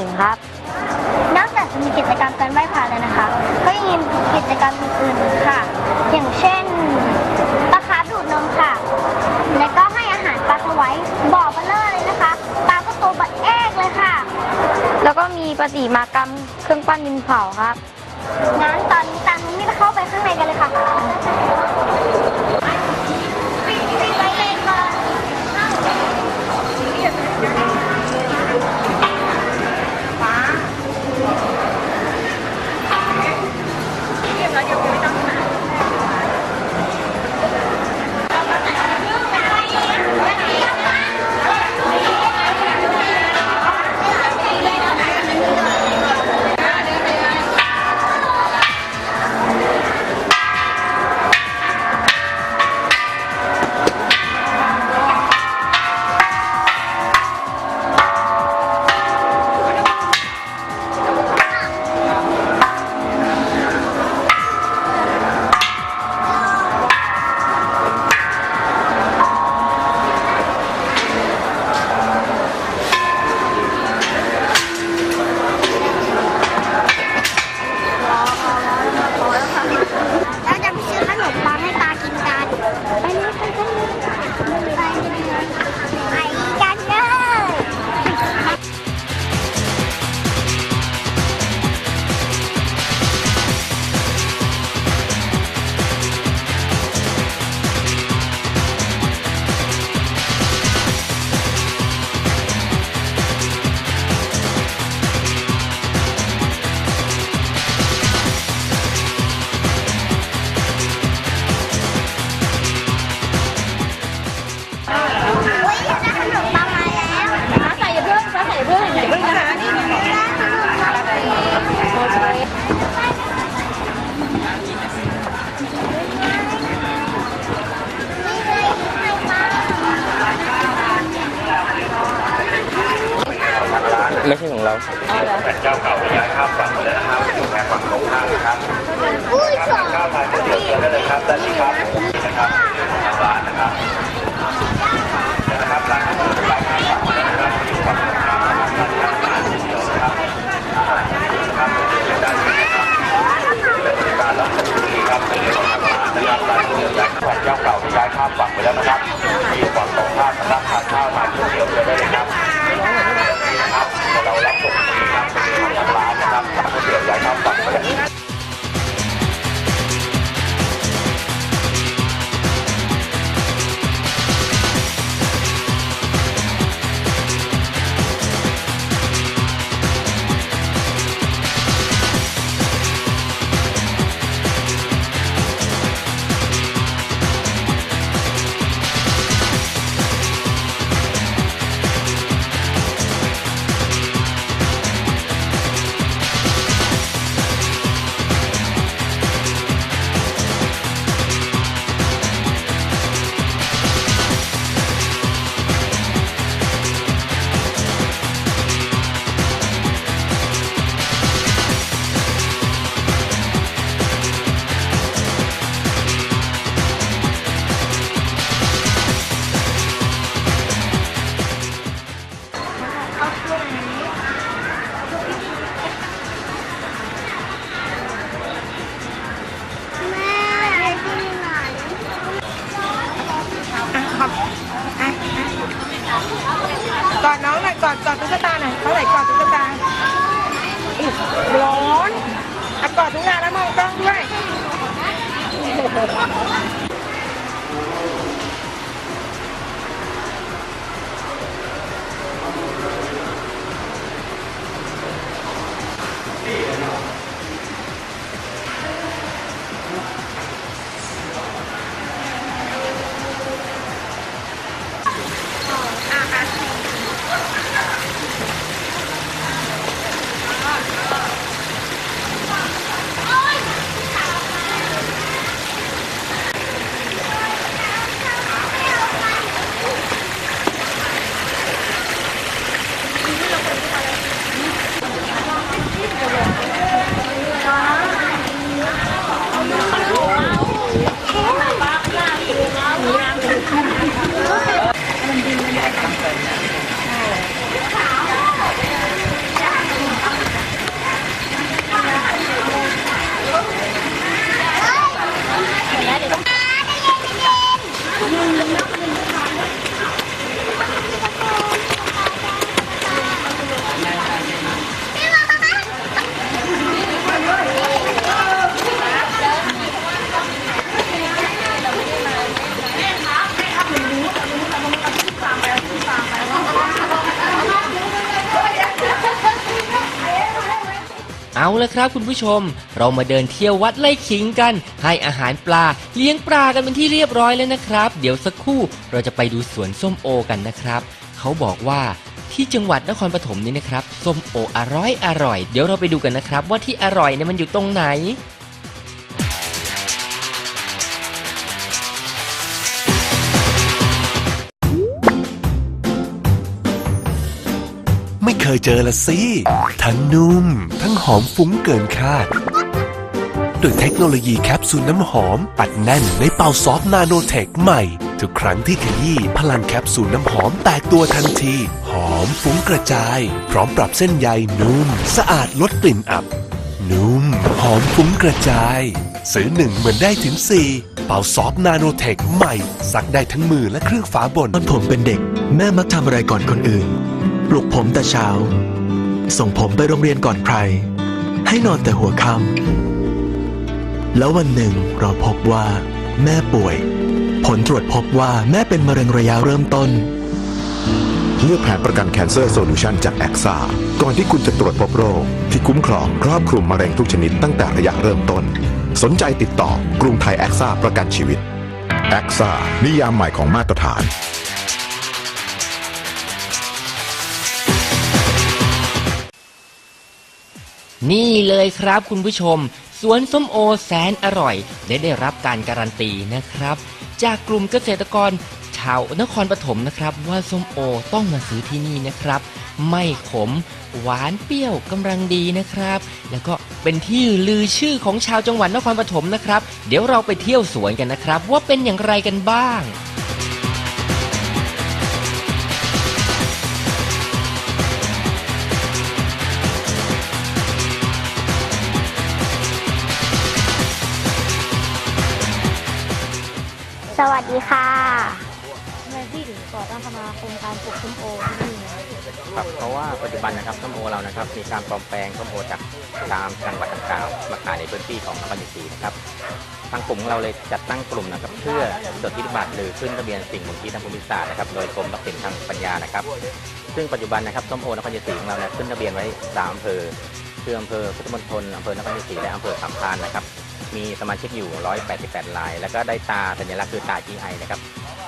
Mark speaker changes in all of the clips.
Speaker 1: ิงครับ
Speaker 2: นอกจากจะมีกิจกรรมการไหว้พระแล้วนะคะ ก็ยังมีกิจกรรมอื่นๆค่ะ อย่างเช่นปลาคาร์ดูดนมค่ะ และก็ให้อาหารปลาสวายบ่อปลาเลอเลยนะคะ ปลาก็ตัวบัดแอกเลยค่ะ
Speaker 1: แล้วก็มีปฏิมากรรมเครื่องปั้นดินเผาครับ
Speaker 2: งั้นตอนนี้ตังนี่เข้าไปข้างใน
Speaker 3: กันเลยค่ะ tá ligado? กอดทุ
Speaker 4: กอย่างแล้วมองกล้องด้วย
Speaker 5: เอาละครับคุณผู้ชม เรามาเดินเที่ยววัดไล่ขิงกัน ให้อาหารปลาเลี้ยงปลากันเป็นที่เรียบร้อยแล้วนะครับ เดี๋ยวสักครู่เราจะไปดูสวนส้มโอกันนะครับ เขาบอกว่าที่จังหวัดนครปฐมนี่นะครับส้มโออร่อยอร่อย เดี๋ยวเราไปดูกันนะครับ ว่าที่อร่อยเนี่ยมันอยู่ตรงไหน
Speaker 6: ไม่เคยเจอละสิ ทั้งนุ่ม ทั้งหอมฟุ้งเกินคาดด้วยเทคโนโลยีแคปซูลน้ำหอมปัดแน่นในเป่าซอฟต์นาโนเทคใหม่ ทุกครั้งที่ขยี้พลังแคปซูลน้ำหอมแตกตัวทันที หอมฟุ้งกระจาย พร้อมปรับเส้นใยนุ่ม สะอาดลดกลิ่นอับ นุ่ม หอมฟุ้งกระจาย ซื้อหนึ่งเหมือนได้ถึง4เป่าซอฟต์นาโนเทคใหม่ ซักได้ทั้งมือและเครื่องฝาบน
Speaker 7: ตอนผมเป็นเด็ก แม่มักทำอะไรก่อนคนอื่น ปลุกผมแต่เช้า ส่งผมไปโรงเรียนก่อนใคร ให้นอนแต่หัวค่ำแล้ววันหนึ่งเราพบว่า แม่ป่วย ผลตรวจพบว่าแม่เป็นมะเร็งระยะเริ่มต้น
Speaker 8: เลือกแผนประกัน Cancer Solution จาก a อ a ก่อนที่คุณจะตรวจพบโรค ที่คุ้มครองครอบคลุมมะเร็งทุกชนิดตั้งแต่ระยะเริ่มต้น สนใจติดต่อกรุงไทย a อ a ประกันชีวิต a อ a นิยามใหม่ของมาตรฐาน
Speaker 5: นี่เลยครับคุณผู้ชม สวนส้มโอแสนอร่อยได้ได้รับการการันตีนะครับ จากกลุ่มเกษตรกรชาวนครปฐมนะครับ ว่าส้มโอต้องมาซื้อที่นี่นะครับ ไม่ขม หวานเปรี้ยวกำลังดีนะครับ แล้วก็เป็นที่ลือชื่อของชาวจังหวัดนครปฐมนะครับ เดี๋ยวเราไปเที่ยวสวนกันนะครับ ว่าเป็นอย่างไรกันบ้าง
Speaker 3: ดีค่ะ
Speaker 9: ทำไมพี่ถึงก่อตั้งสมาคมการปลูกส้มโอที่นี่
Speaker 10: ครับเพราะว่าปัจจุบันนะครับส้มโอเรานะครับ มีการปลอมแปลงส้มโอจากตามจังหวัดต่างๆมาขายในพื้นที่ของนครศรีนะครับทางกลุ่มของเราเลยจัดตั้งกลุ่มนะครับ เพื่อจดทะเบัตรหรือขึ้นทะเบียนสิ่งบ่งชี้ทางภูมิศาสตร์นะครับโดยกรมทรัพย์สินทางปัญญานะครับ ซึ่งปัจจุบันนะครับส้มโอนครศรีของเราเนี่ยขึ้นทะเบียนไว้สามอำเภอคืออำเภอพุทธมณฑลอำเภอนครศรีและอำเภอสามพรานนะครับ มีสมาชิกอยู่ 188ราย แล้วก็ได้ตาสัญลักษณ์คือตา GI นะครับ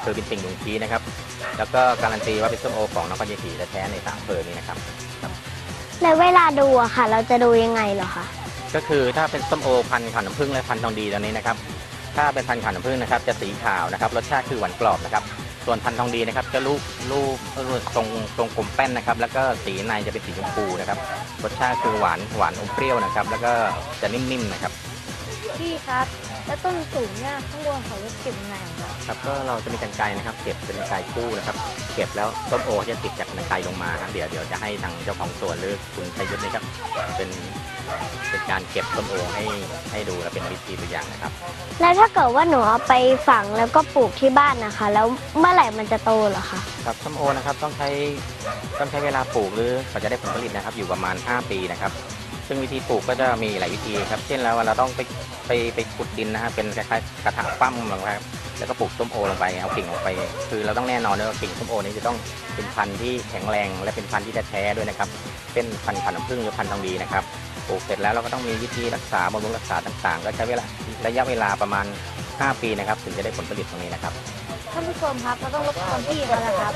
Speaker 10: คือเป็นสิ่งบ่งชี้นะครับ แล้วก็การันตีว่าเป็นส้มโอของนครศรีแท้ๆในสามอำเภอนี้นะครับ
Speaker 3: แล้วเวลาดูอะค่ะ เราจะดูยังไงเหรอคะ
Speaker 10: ก็คือถ้าเป็นส้มโอพันธุ์ขาวน้ำผึ้งและพันธุ์ทองดีตัวนี้นะครับ ถ้าเป็นพันธุ์ขาวน้ำผึ้งนะครับจะสีขาวนะครับ รสชาติคือหวานกรอบนะครับ ส่วนพันธุ์ทองดีนะครับจะลูกลูกลูกตรงตรงกลมแป้นนะครับ แล้วก็สีในจะเป็นสีชมพูนะครับ รสชาติคือหวานหวานอมเปรี้ยวนะครับ แล้วก็จะนิ่มๆนะครับ
Speaker 9: พี่ครับ แล้วต้นสูงเนี่ยข้างบนเขาจะเก็บยังไงอะ
Speaker 10: ครับก็เราจะมีกันไกรนะครับเก็บเป็นกันไกรคู่นะครับเก็บแล้วต้นโอจะติดจากกันไกรลงมาครับเดี๋ยวเดี๋ยวจะให้ทางเจ้าของสวนหรือคุณชัยยุทธนะครับเป็นเป็นการเก็บต้นโอให้ให้ดูและเป็นวิธีตัวอย่างนะครับ
Speaker 3: แล้วถ้าเกิดว่าหนูเอาไปฝังแล้วก็ปลูกที่บ้านนะคะ แล้วเมื่อไหร่มันจะโตเหรอคะ
Speaker 10: ครับส้มโอนะครับต้องใช้ต้องใช้เวลาปลูกหรือเขาจะได้ผลผลิตนะครับ อยู่ประมาณ 5 ปีนะครับ ซึ่งวิธีปลูกก็จะมีหลายวิธีครับ เช่นแล้วเราต้องไปไปไปขุดดินนะฮะเป็นคล้ายๆกระถางปั้มลงไปครับแล้วก็ปลูกส้มโอลงไปเอากิ่งลงไป คือเราต้องแน่นอนด้วยว่ากิ่งส้มโอนี้จะต้องเป็นพันธุ์ที่แข็งแรง และเป็นพันธุ์ที่แท้ด้วยนะครับเป็นพันธุ์ขาวน้ำผึ้งหรือพันธุ์ทองดีนะครับปลูกเสร็จแล้วเราก็ต้องมีวิธีรักษาบำรุงรักษาต่างๆ ก็ใช้เวลาระยะเวลาประมาณ 5 ปีนะครับ ถึงจะได้ผลผลิตตรงนี้นะครับ
Speaker 9: ท่านผู้ชมครับเราต้องรบกวนพี่เขานะครับ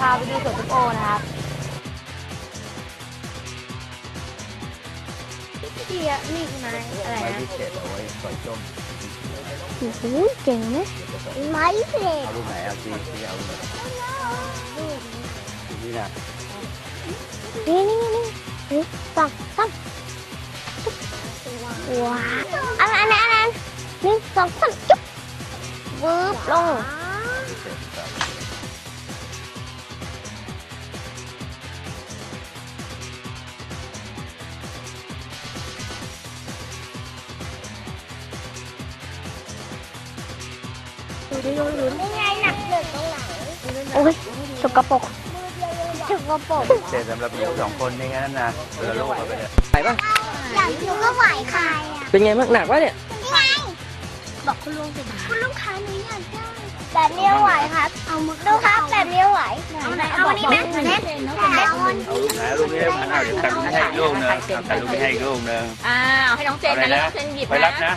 Speaker 9: พาไปดูสวนส้มโอนะครับ พี่อะนี่คือไม้อะไรนะ
Speaker 3: โอ้โหเจ๋งนะไม้เพลท
Speaker 10: เอารูปไหนเอาที่ที่เอารูปไหนนี่นะ
Speaker 3: นี่นี่นี่นี่สองสามว้าวอันนั้นอันนั้นอันนั้นหนึ่งสองสามจุ๊บวืบลง นี่ไงหนักหนึ่งตรงไหนโอ้ยสกปรกสกปรก
Speaker 10: เสร็จสำหรับอยู่สองคนนี่งั้นนะเรือโลกเอาไปเลย
Speaker 5: ไหนบ้าง
Speaker 3: อยากอยู่ก็ไหวใครอะ
Speaker 5: เป็นไงบ้างหนักวะเนี่ย
Speaker 3: นี่ไงบบอกคุณลุงสิคุณลุงคะหนูอยากได้แบบนี้ไหวครับเอามือดูครับแบบนี้ไหวเอาไหนเอาอันนี้ไหมเน็ตเอาอันนี้
Speaker 11: ไหนลูกนี้เอาเดี๋ยวตัดให้อีกลูกหนึงเอาตัดลูกนี้ให้อีกลูกหนึง
Speaker 12: อ้าวให้น้องเจน
Speaker 11: อะไร
Speaker 12: นะ
Speaker 11: นะ
Speaker 12: น้องเจนหยิบ
Speaker 11: ไปรับ
Speaker 12: นะ
Speaker 11: นะ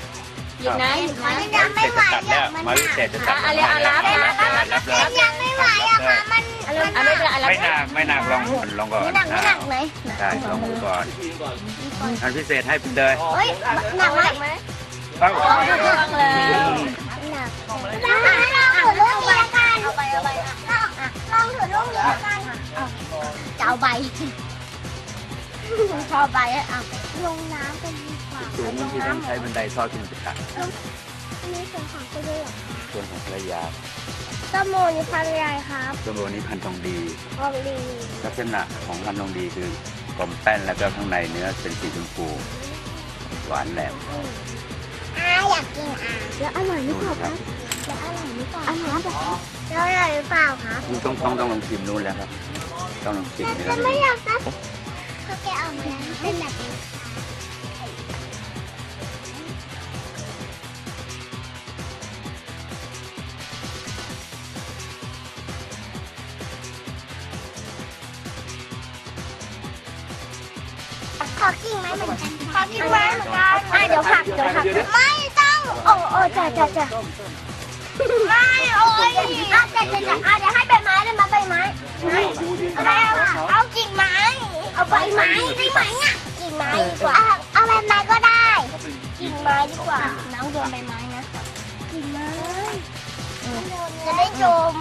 Speaker 12: หยิบนะหยิบ
Speaker 3: มั
Speaker 12: นะ
Speaker 3: นยังไม่ไหว
Speaker 11: ตัดแล้วมาวิเศษจะตัด
Speaker 12: อะอะไรอะรับรับรับ
Speaker 11: รับเลย
Speaker 3: ยังไม่ไหวอะค่ะมัน
Speaker 12: อะไม่เป็นไรอะรับ
Speaker 11: ไม่หนักไม่หนักลองก่อนลองก่อน
Speaker 3: ไม่หนักไม่หนักไหม
Speaker 11: ใช่ลองดูก่อนอันพิเศษให้เป็นเลย
Speaker 3: เฮ้ยหนักไหม
Speaker 11: เข้า
Speaker 12: ฟังเลย
Speaker 3: หนักลองถือลูกนี้ละกันเอาไปเอาไปลองถือลูกนี้ละกันจะเอาใบ พอใบอะเอาลงน้ำกันดีกว่า
Speaker 11: สูงที่ต้องใช้บันไดทอดขึ้นไปตัด
Speaker 3: อันนี้ส่วนของคุณด้วยเหรอ
Speaker 11: ส่วนของภรรยา
Speaker 3: ต้นโมนี่พันธุ์อะไรครับ
Speaker 11: ตัวโบนี้พันธุ์ทองดี
Speaker 3: ทองดี
Speaker 11: ลักษณะของพันธุ์ทองดีคือกลมแป้นแล้วก็ข้างในเนื้อเป็นสีชมพูหวานแหลม
Speaker 3: อาอยากกินอาแล้วอร่อยหรือเปล่าครับแล้วอร่อยหรือเปล่าอร่อยแบบแล้วอร่อยหรือเปล่าครับ
Speaker 11: ต้องต้องต้องลองชิมนู่นแล้วครับ ต้องลองชิมเนื้อ
Speaker 3: จะไม่อยากนะ เขาแกะออกมาเป็นแบบขอกิ่งไม้เหมือนกันขอกิ่งไม้เหมือนกันไม่เดี๋ยวหักเดี๋ยวหักไม่ต้องโอ้โอ้จ้ะจ้ะจ้ะไม่โอ้ยอะจ้ะจ้ะจ้ะอะเดี๋ยวให้ใบไม้เลยมาใบไม้ไม่เอาเอากิ่งไม้ เอาใบไม้ได้ไหมอะกิ่งไม้ดีกว่าเอาใบไม้ก็ได้กิ่งไม้ดีกว่าน้องโดนใบไม้นะกิ่งไม้จะได้จม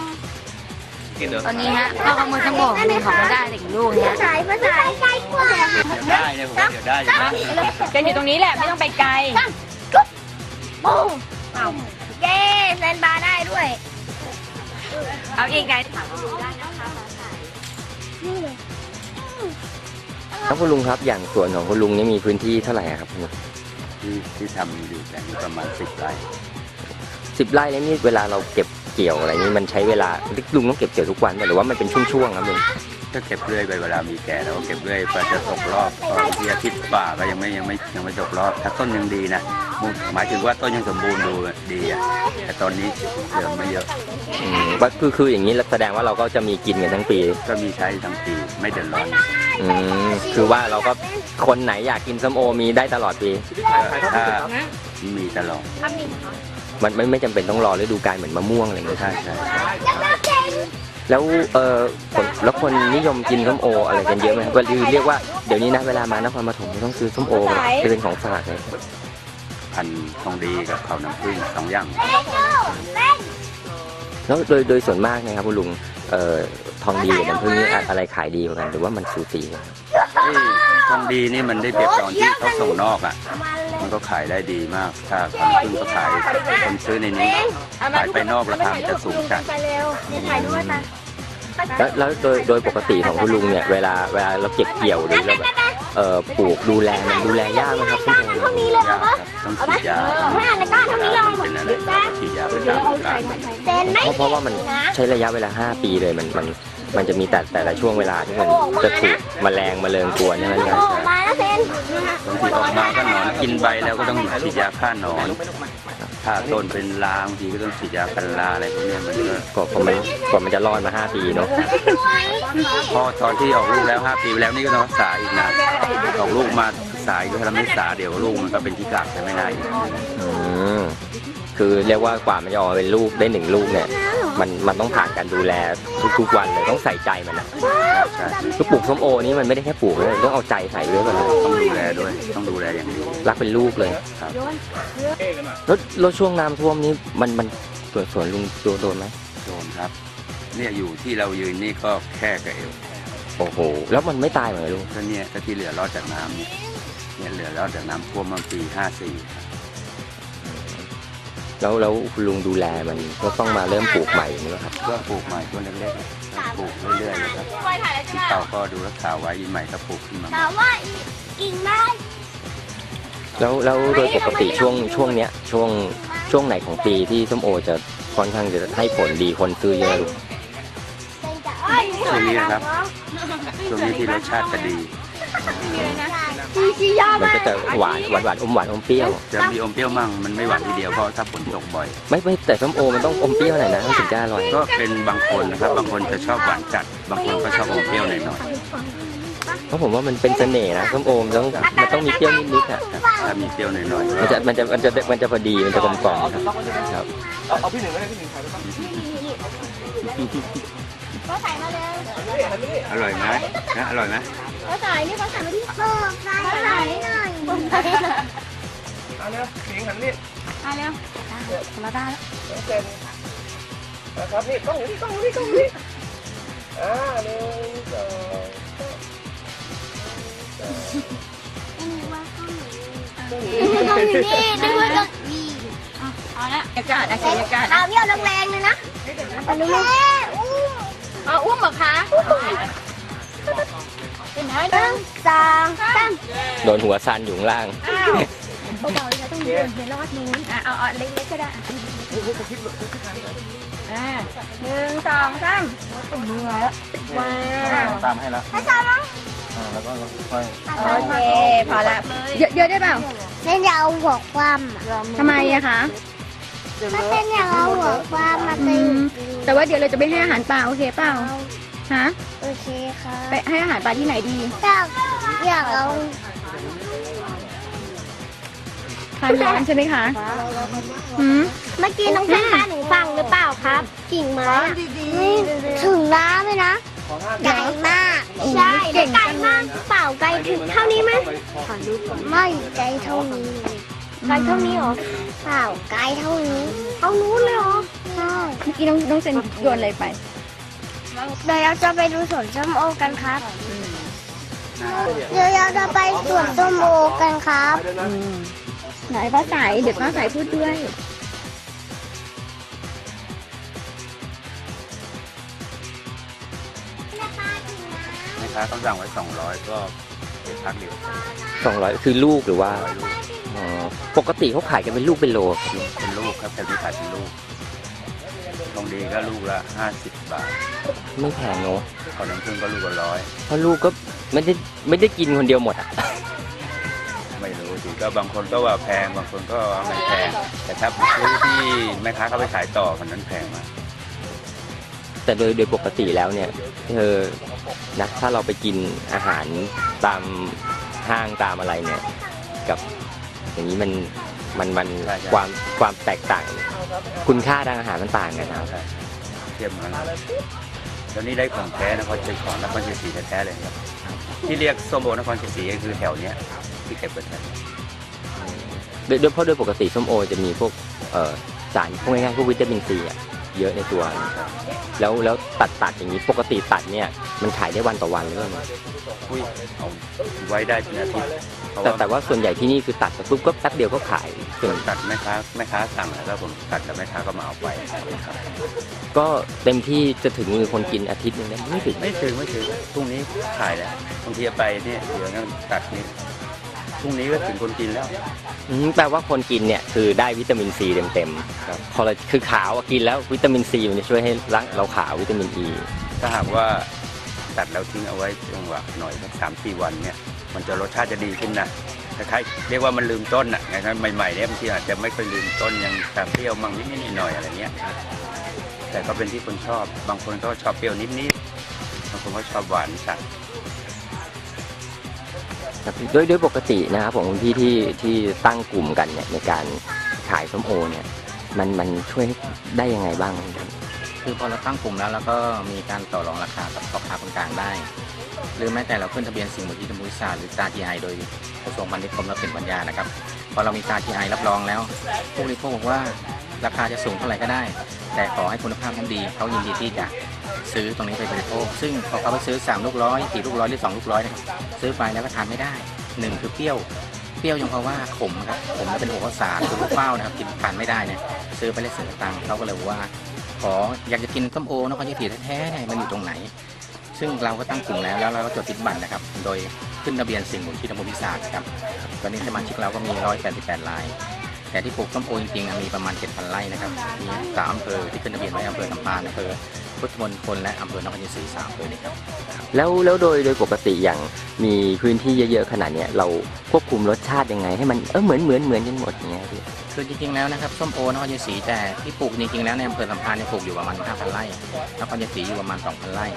Speaker 13: ตอนนี้ฮะเข้าขโมยสมองลุงของมันได้ถึงลูกเนี้ย
Speaker 3: ภาษาภาษาใกล้กว่า
Speaker 11: เดี๋ยวได้เนี่ยผมว่าเดี๋ยวได้อยู่นะ
Speaker 12: เจนอยู่ตรงนี้แหละไม่ต้องไปไกล
Speaker 3: ปุ้งเอาเย้เซนบาร์ได้ด้วย
Speaker 12: เอาอีกไง
Speaker 14: ครับคุณลุงครับอย่างสวนของคุณลุงนี่มีพื้นที่เท่าไหร่อะครับคุณลุง
Speaker 11: ที่ที่ทำอยู่แต่นี้ประมาณสิบไร่
Speaker 14: สิบไร่แล้วนี่เวลาเราเก็บเกี่ยวอะไรนี่มันใช้เวลาลุงต้องเก็บเกี่ยวทุกวันไหมหรือว่ามันเป็นช่วงๆครับลุง
Speaker 11: ก็เก็บเรื่อยไปเวลามีแก่เราก็เก็บเรื่อยไปจะตกรอบก็ที่อาทิตย์ป่าก็ยังไม่ยังไม่ยังไม่ตกรอบ ถ้าต้นยังดีนะหมายถึงว่าต้นยังสมบูรณ์ดูดีอะแต่ตอนนี้เหลือไม่เยอะ
Speaker 14: อืมว่าคือคืออย่างนี้แสดงว่าเราก็จะมีกินกันทั้งปี
Speaker 11: ก็มีใช้ทั้งปีไม่เดือดร้อน
Speaker 14: อืมคือว่าเราก็คนไหนอยากกินส้มโอมีได้ตลอดปี
Speaker 11: ถ้ามีตลอด
Speaker 14: มันไม่ไม่จำเป็นต้องรอฤดูกาลเหมือนมะม่วงอะไรอย่างเงี้ย
Speaker 11: ใช่ใช่
Speaker 14: แล้วเออคนแล้วคนนิยมกินส้มโออะไรกันเยอะไหมครับคือเรียกว่าเดี๋ยวนี้นะเวลามานครปฐมต้องซื้อส้มโอไปเป็นของฝากเลย
Speaker 11: พันธุ์ทองดีกับเขาน้ำผึ้งสองอย่าง
Speaker 14: แล้วโดยโดยส่วนมากเนะครับคุณลุงเอ่อทองดีกับน้ำผึ้งนี่อะอะไรขายดีกว่ากันหรือว่ามันสูสีกัน
Speaker 11: ที่ทองดีนี่มันได้เปรียบตอนที่เขาส่งนอกอะ มันก็ขายได้ดีมาก ถ้าคนพึ่งก็ขายคนซื้อในนี้ ขายไปนอกราคามันจะสูงจัด
Speaker 3: ไปเร็วเดี๋ยวถ่ายด้วยนะ
Speaker 14: แล้วแล้วโดยโดยปกติของคุณลุงเนี่ยเวลาเวลาเราเก็บเกี่ยวหรือเราแบบเอ่อปลูกดูแลมันดูแลยากไหมครับส้มโอ
Speaker 3: เท่านี้เลย
Speaker 11: ยาก
Speaker 3: เหรอ
Speaker 11: ครับต้องฉีดยา
Speaker 3: ไม่อ่านในก้านเท่านี้เลย
Speaker 11: เป็นอะไรต้องฉีดยาเป็นตามโอกาส
Speaker 3: เซนไม่
Speaker 14: เพราะเพราะว่ามันใช้ระยะเวลา 5 ปีเลยมันมันมันจะมีแต่แต่ละช่วงเวลาที่มันจะถูกแมลงแมลงกวนใช่ไหมครับ
Speaker 3: ออกมาแล้วเซน
Speaker 11: บางทีออกมาก็หนอนกินใบแล้วก็ต้องฉีดยาฆ่าหนอน ถ้าต้นเป็นลาบางทีก็ต้องฉีดยากันลาอะไรพวกเนี้ยมันก็
Speaker 14: กว่าผมมันกว่ามันจะรอดมา 5 ปีเนาะ
Speaker 11: พอตอนที่ออกลูกแล้ว 5 ปีแล้วนี่ก็ต้องรักษาอีกนะออกลูกมาสายก็ทำให้สาเดี๋ยวลูกมันก็เป็นที่กากใช้ไม่ได้อีก
Speaker 14: อืมคือเรียกว่ากว่ามันจะออกมาเป็นลูกได้หนึ่งลูกเนี่ย มันมันต้องผ่านการดูแลทุกๆวันเลยต้องใส่ใจมันนะ
Speaker 11: ใช่
Speaker 14: คือปลูกส้มโอนี่มันไม่ได้แค่ปลูกเลยต้องเอาใจใส่ด้วยกันเลย
Speaker 11: ต้องดูแลด้วยต้องดูแลอย่างดี
Speaker 14: รักเป็นลูกเลย
Speaker 11: ครับ
Speaker 14: แล้วแล้วช่วงน้ำท่วมนี้มันมันสวนสวนลุงโดนโดนไหม
Speaker 11: โดนครับ เนี่ยอยู่ที่เรายืนนี่ก็แค่กระเอว
Speaker 14: โอ้โหแล้วมันไม่ตายเหมือนลุง
Speaker 11: ก็เนี่ยก็ที่เหลือรอดจากน้ำเนี่ยเนี่ยเหลือรอดจากน้ำท่วมเมื่อปี54ครับ
Speaker 14: แล้วแล้วคุณลุงดูแลมันก็ต้องมาเริ่มปลูกใหม่อย่างนี้ครับ
Speaker 11: ก็ปลูกใหม่ต้นเล็กๆปลูกเรื่อยๆเลยครับที่เต่าก็ดูรักษาไว้ยินใหม่ก็ปลูกขึ้นมาใหม่
Speaker 3: ถามว่ากิ่งไม้
Speaker 14: แล้วแล้วโดยปกติช่วงช่วงเนี้ยช่วงช่วงไหนของปีที่ส้มโอจะค่อนข้างจะให้ผลดีคนซื้อเยอะลุง
Speaker 3: เซนจะอ้อย
Speaker 11: ช่วงนี้นะครับช่วงนี้ที่รสชาติจะดี
Speaker 3: จีจียอด
Speaker 14: มัน
Speaker 3: มาก
Speaker 14: ก็จะหวานหวานหวานอมหวานอมเปรี้ยว
Speaker 11: จะมีอมเปรี้ยวมั่งมันไม่หวานทีเดียวเพราะถ้าฝนตกบ่อย
Speaker 14: ไม่ไม่แต่ส้มโอมันต้องอมเปรี้ยวหน่อยนะมันถึงจะอร่อย
Speaker 11: ก็เป็นบางคนนะครับบางคนจะชอบหวานจัด บางคนก็ชอบอมเปรี้ยวหน่อย
Speaker 14: เพราะผมว่ามันเป็นเสน่ห์นะส้มโอมันต้องมันต้องมีเปรี้ยวนิดๆอะ
Speaker 11: ๆถ้ามีเปรี้ยวหน่อยๆ
Speaker 14: มันจะมันจะมันจะมันจะพอดีมันจะกลมกล่อมครับครับ
Speaker 15: เอาพี่หนึ่งไม่ได้พี่หนึ่งถ่ายไปก่อน
Speaker 3: ก็ใส่มาเลย
Speaker 11: อร่อยไหมนะอร่อยไหม
Speaker 3: ก็ใส่นี่ก็ใส่มาที่เออใส่ใส่หน่อย
Speaker 15: เอาเร็วหญิงหันนี่
Speaker 12: มาเร็วมาได้แล้ว
Speaker 15: เซ็นนะครับนี่กล้องอยู่นี่กล้องอยู่นี่กล้องอยู่นี่อ่าหนึ่งสอง
Speaker 3: ต้องอยู่นี่นึกว่าต้องมี
Speaker 12: เอาละอากาศอากาศ
Speaker 3: เอาเยี่ยวแรงๆเลยนะเอาลูกอู้
Speaker 12: เอาอุ้มเหรอคะเป็นไง
Speaker 3: หนึ่งสองสาม
Speaker 14: โดนหัวซันอยู่ข้างล่าง
Speaker 12: เบาๆเลยต้องเดินไปรอดนู้นอะเอาเอาเล็กๆก็ได้อ่าหนึ่งสองสามเหนื่อยแล้วว้าว
Speaker 11: ตามให้แล้ว
Speaker 3: ให้ซ้อมมั้ง
Speaker 11: แล้วก็ค่อย
Speaker 12: โอเคพอละเยอะเยอะได้เปล่า
Speaker 3: เส้นยาวหัวความอะ
Speaker 12: ทำไมอะคะ
Speaker 3: ถ้าเส้นยาวหัวความมาตี
Speaker 12: แต่ว่าเดี๋ยวเราจะไปให้อาหารปลาโอเคเปล่าฮะ
Speaker 3: โอเคค่ะ
Speaker 12: ไปให้อาหารปลาที่ไหนดี
Speaker 3: อยากอยากเอา
Speaker 12: ทานร้อนใช่ไหมคะหืม
Speaker 3: เมื่อกี้น้องเส้นพาหนูฟังหรือเปล่าครับ กิ่งไม้อะนี่ถึงน้ำเลยนะไกลมาก ใช่แล้วไกลมากเปล่าไกลถึงเท่านี้ไหมไม่ไกลเท่านี้ไกลเท่านี้เหรอ เปล่าไกลเท่านี้เท่านู้นเลยเหรอใช่
Speaker 12: เมื่อกี้น้องน้องเซนโยนอะไรไป
Speaker 3: เดี๋ยวเราจะไปดูสวนส้มโอกันครับ เดี๋ยวเราจะไปสวนส้มโอกันครับ
Speaker 12: ไหนป้าใสเดี๋ยวป้าใสพูดด้วย
Speaker 11: แม่ค้าเขาสั่งไว้ 200 ก็เก็บพักเดียว
Speaker 14: สองร้อยคือลูกหรือว่าอ๋อ ปกติเขาขายกันเป็นลูกเป็นโลครับ
Speaker 11: เป็นลูกครับแถวนี้ขายเป็นลูกทองดีก็ลูกละ50บาท
Speaker 14: ไม่แพงเนอะ
Speaker 11: ขอน้ำผึ้งก็ลูกละร้อย
Speaker 14: เพราะลูกก็ไม่ได้ไม่ได้กินคนเดียวหมดอะ
Speaker 11: ไม่รู้สิก็บางคนก็ว่าแพงบางคนก็ว่าไม่แพง แต่ถ้าซื้อที่แม่ค้าเขาไปขายต่อคนนั้นแพงมาก
Speaker 14: แต่โดยโดยปกติแล้วเนี่ยเธอนะถ้าเราไปกินอาหารตามห้างตามอะไรเนี่ย กับ อย่างนี้มันมันมัน
Speaker 11: ใช่ใช่
Speaker 14: ความความแตกต่าง คุณค่าทางอาหารมันต่างกันนะครับ
Speaker 11: เทียบกันแล้วนี่ได้ของแท้นครชัยของนครชัยศรีแท้ๆเลยครับ ที่เรียกส้มโอนครชัยศรีก็คือแถวเนี้ยที่เก็บไว้แถวเนี้ย
Speaker 14: โดยโดยเพราะโดยปกติส้มโอจะมีพวกเอ่อสารพวกง่ายๆพวกวิตามินซีอะ เยอะในตัวแล้วแล้วตัดตัดอย่างนี้ปกติตัดเนี่ยมันขายได้วันต่อวันหรือเปล่า
Speaker 11: อุ้ยเอาไว้ได้เป็นอาทิตย์เพราะ
Speaker 14: แต่
Speaker 11: ว่า
Speaker 14: แต่ว่าส่วนใหญ่ที่นี่คือตัดปุ๊บก็แป๊บเดียวก็ขายส่วน
Speaker 11: ตัดแม่ค้าแม่ค้าสั่งแล้วก็ผมตัดกับแม่ค้าก็มาเอาไปครับ
Speaker 14: ก็เต็มที่จะถึงมือคนกินอาทิตย์หนึงได้ไม่ถึง
Speaker 11: ไม่ถึงไม่ถึงพรุ่งนี้ขายแล้วบางทีเอาไปเนี่ยเดี๋ยวนั้นตัดนี่ พรุ่งนี้ก็ถึงคนกินแล้ว
Speaker 14: อืมแปลว่าคนกินเนี่ยคือได้วิตามินซีเต็มๆครับ พอเราคือขาวอะกินแล้ววิตามินซีมันจะช่วยให้ร่างเราขาววิตามินอ e. ี
Speaker 11: ถ้าหากว่าตัดแล้วทิ้งเอาไว้จังหวะหน่อยสักสามสี่วันเนี่ย มันจะรสชาติจะดีขึ้นนะคล้ายๆเรียกว่ามันลืมต้นอะไงครับใหม่ๆเนี่ยบางทีอาจจะไม่ค่อยลืมต้นยังแต่เปรี้ยวมั่งนิดๆหน่อยๆอะไรเงี้ย แต่ก็เป็นที่คนชอบ บางคนก็ชอบเปรี้ยวนิดๆบางคนก็ชอบหวานจัด
Speaker 14: ครับโดยโดยปกตินะครับผมคุณพี่ที่ที่ตั้งกลุ่มกันเนี่ยในการขายส้มโอเนี่ยมันมันช่วยได้ยังไงบ้าง
Speaker 10: คือพอเราตั้งกลุ่มแล้วเราก็มีการต่อรองราคากับพ่อค้าคนกลางได้ หรือแม้แต่เราขึ้นทะเบียนสิ่งมูลที่ทำบุญศาสตร์หรือตาทีไอโดยกระทรวงพาณิชย์กรมรับเป็นปัญญานะครับพอเรามีตาทีไอรับรองแล้ว ผู้บริโภคบอกว่าราคาจะสูงเท่าไหร่ก็ได้ แต่ขอให้คุณภาพนั้นดีเขายินดีที่จะ ซื้อตรงนี้ไปบริโภคซึ่งพอเขาไปซื้อ 3 ลูกร้อยสี่ลูกร้อยหรือ2ลูกร้อยนะครับซื้อไปแล้วก็ทานไม่ได้หนึ่งคือเปรี้ยวเปรี้ยวยังเพราะว่าขมครับขมแล้วเป็นหัวข้าวสารคือลูกเป้านะครับกินทานไม่ได้เนี่ยซื้อไปเลยเสียตังค์เขาก็เลยบอกว่า ขออยากจะกินส้มโอนครชัยศรีแท้ๆเนี่ยมันอยู่ตรงไหน ซึ่งเราก็ตั้งกลุ่มแล้วแล้วเราก็จดติดบัตรนะครับ โดยขึ้นทะเบียนสิ่งหมุนที่ตำบลพิศาสครับตอนนี้สมาชิกเราก็มี 188รายแต่ที่ปลูกส้มโอจริงๆมีประมาณ 7,000 ไร่นะครับ มีสามอำเภอที่ขึ้นทะเบียนไว้อำเภอสัมพันอำเภอ พุทธมณฑลและอำเภอนครชัยศรีสามเภอเลยครับ
Speaker 5: แล้วแล้วโดยโดยปกติอย่างมีพื้นที่เยอะๆขนาดเนี้ยเราควบคุมรสชาติยังไง ให้มันเออเหมือนเหมือนเหมือนกันหมดอย่างเงี้ยพี่
Speaker 10: คือจริงๆแล้วนะครับส้มโอนครชัยศรีแต่ที่ปลูกจริงๆแล้วในอำเภอสัมพันธ์เนี่ยปลูกอยู่ประมาณ5,000ไร่นครชัยศรีอยู่ประมาณ2,000ไร่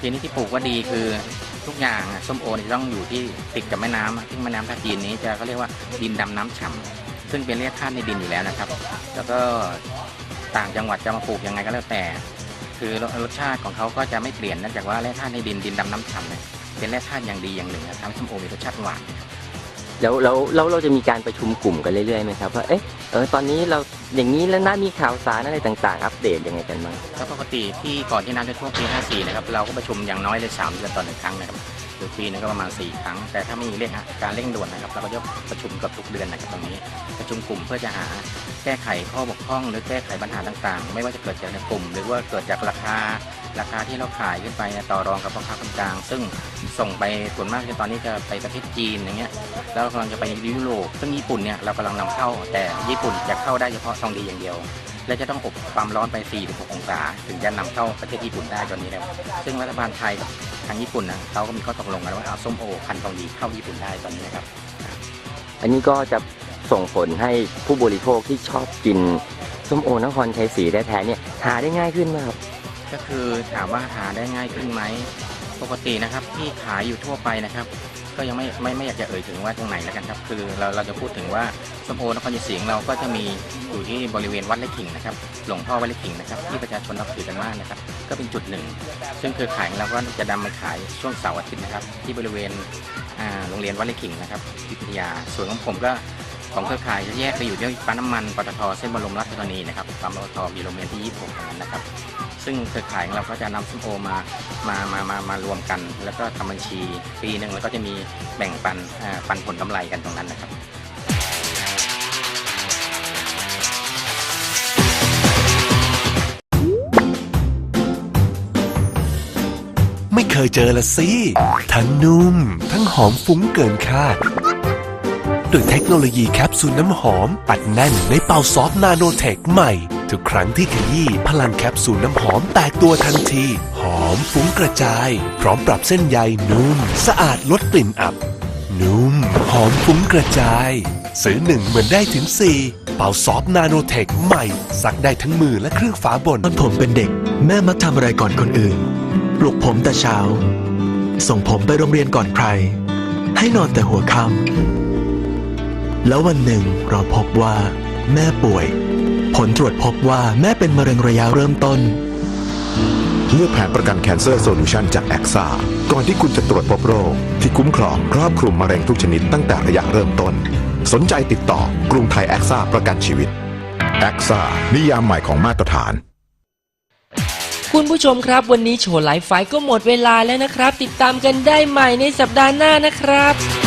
Speaker 10: ทีนี้ที่ปลูกว่าดีคือทุกอย่างอะส้มโอนี่ต้องอยู่ที่ติดกับแม่น้ำอะที่แม่น้ำท่าจีนนี้จะเขาเรียกว่าดินดำน้ำฉ่ำซึ่งเป็นแร่ธาตุในดินอยู่แล้วนะครับ แล้วก็ต่างจังหวัดจะมาปลูกยังไงก็แล้วแต่ คือรสชาติของเขาก็จะไม่เปลี่ยนเนื่องจากว่าแร่ธาตุในดินดินดำน้ำฉ่ำเนี่ยเป็นแร่ธาตุอย่างดีอย่างหนึ่งนะทำให้ส้มโอมีรสชาติหวาน
Speaker 5: แล้วแล้วแล้วเราจะมีการประชุมกลุ่มกันเรื่อยๆไหมครับว่าเอ๊ะเออตอนนี้เราอย่างนี้แล้วนะมีข่าวสารอะไรต่างๆ อัปเดตยังไงกันบ้าง
Speaker 10: ก็ปกติที่ก่อนที่น้ำจะท่วมปี 54 นะครับ เราก็ประชุมอย่างน้อยเลย3เดือนต่อหนึ่งครั้งนะครับหรือปีหนึงก็ประมาณ 4 ครั้ง แต่ถ้าไม่มีเร่งการเร่งด่วนนะครับ เราก็จะประชุมกับทุกเดือนนะครับตรงนี้ ประชุมกลุ่มเพื่อจะหา แก้ไขข้อบกพร่องหรือแก้ไขปัญหาต่างๆ ไม่ว่าจะเกิดจากในกลุ่ม หรือว่าเกิดจากราคาราคาที่เราขายขึ้นไปต่อรองกับพ่อค้าคนกลาง ซึ่งส่งไปส่วนมากในตอนนี้จะไปประเทศจีนอย่างเงี้ยแล้วเรากำลังจะไปยุโรปซึ่งญี่ปุ่นเนี่ยเรากำลังนำเข้า แต่ญี่ปุ่นจะเข้าได้เฉพาะทองดีอย่างเดียว และจะต้องอบความร้อนไป 4-6 องศา ถึงจะนำเข้าประเทศญี่ปุ่นได้ตอนนี้แล้วซึ่งรัฐบาลไทยกับทางญี่ปุ่นนะเขาก็มีข้อตกลงกันว่าเอาส้มโอพันธุ์ทองดีเข้าญี่ปุ่นได้ตอนนี้นะครับ
Speaker 5: อันนี้ก็จะ ส่งผลให้ผู้บริโภคที่ชอบกินส้มโอนครชัยศรีแท้ๆเนี่ยหาได้ง่ายขึ้นไหมครับ
Speaker 10: ก็คือถามว่าหาได้ง่ายขึ้นไหมปกตินะครับที่ขายอยู่ทั่วไปนะครับ ก็ยังไม่ไม่ไม่อยากจะเอ่ยถึงว่าตรงไหนแล้วกันครับ คือเราเราจะพูดถึงว่าส้มโอนครชัยศรีของเราก็จะมีอยู่ที่บริเวณวัดไร่ขิงนะครับหลวงพ่อวัดไร่ขิงนะครับที่ประชาชนนับถือกันมากนะครับ ก็เป็นจุดหนึ่ง ซึ่งเครือข่ายของเราก็จะนำมาขายช่วงเสาร์อาทิตย์นะครับ ที่บริเวณโรงเรียนวัดไร่ขิงนะครับพิทยาส่วนของผมก็ ของเครือข่ายจะแยกไปอยู่ที่ปั๊มน้ำมันปตทเส้นบรมราชชนนีนะครับปั๊มปตทกิโลเมตรที่26ตรงนั้นนะครับ ซึ่งเครือข่ายของเราก็จะนำส้มโอมามามามามารวมกัน แล้วก็ทำบัญชีปีหนึ่งแล้วก็จะมีแบ่งปันปันผลกำไรกันตรงนั้นนะครับ
Speaker 6: ไม่เคยเจอละสิ ทั้งนุ่ม ทั้งหอมฟุ้งเกินคาด ด้วยเทคโนโลยีแคปซูลน้ำหอมปัดแน่นในเป่าซอฟต์นาโนเทคใหม่ ทุกครั้งที่ขยี้พลังแคปซูลน้ำหอมแตกตัวทันที หอมฟุ้งกระจาย พร้อมปรับเส้นใยนุ่ม สะอาดลดกลิ่นอับ นุ่ม หอมฟุ้งกระจาย ซื้อหนึ่งเหมือนได้ถึง4เป่าซอฟต์นาโนเทคใหม่ ซักได้ทั้งมือและเครื่องฝาบน
Speaker 7: ตอนผมเป็นเด็ก แม่มักทำอะไรก่อนคนอื่น ปลุกผมแต่เช้า ส่งผมไปโรงเรียนก่อนใคร ให้นอนแต่หัวค่ำ แล้ววันหนึ่งเราพบว่า แม่ป่วย ผลตรวจพบว่าแม่เป็นมะเร็งระยะเริ่มต้น
Speaker 8: เลือกแผนประกัน Cancer Solution จาก a อ a ก่อนที่คุณจะตรวจพบโรค ที่คุ้มครองครอบคลุมมะเร็งทุกชนิดตั้งแต่ระยะเริ่มต้น สนใจติดต่อกรุงไทย a อ a ประกันชีวิต a อ a นิยามใหม่ของมาตรฐาน
Speaker 5: คุณผู้ชมครับ วันนี้โชว์ไลฟ์ไฟก็หมดเวลาแล้วนะครับ ติดตามกันได้ใหม่ในสัปดาห์หน้านะครับ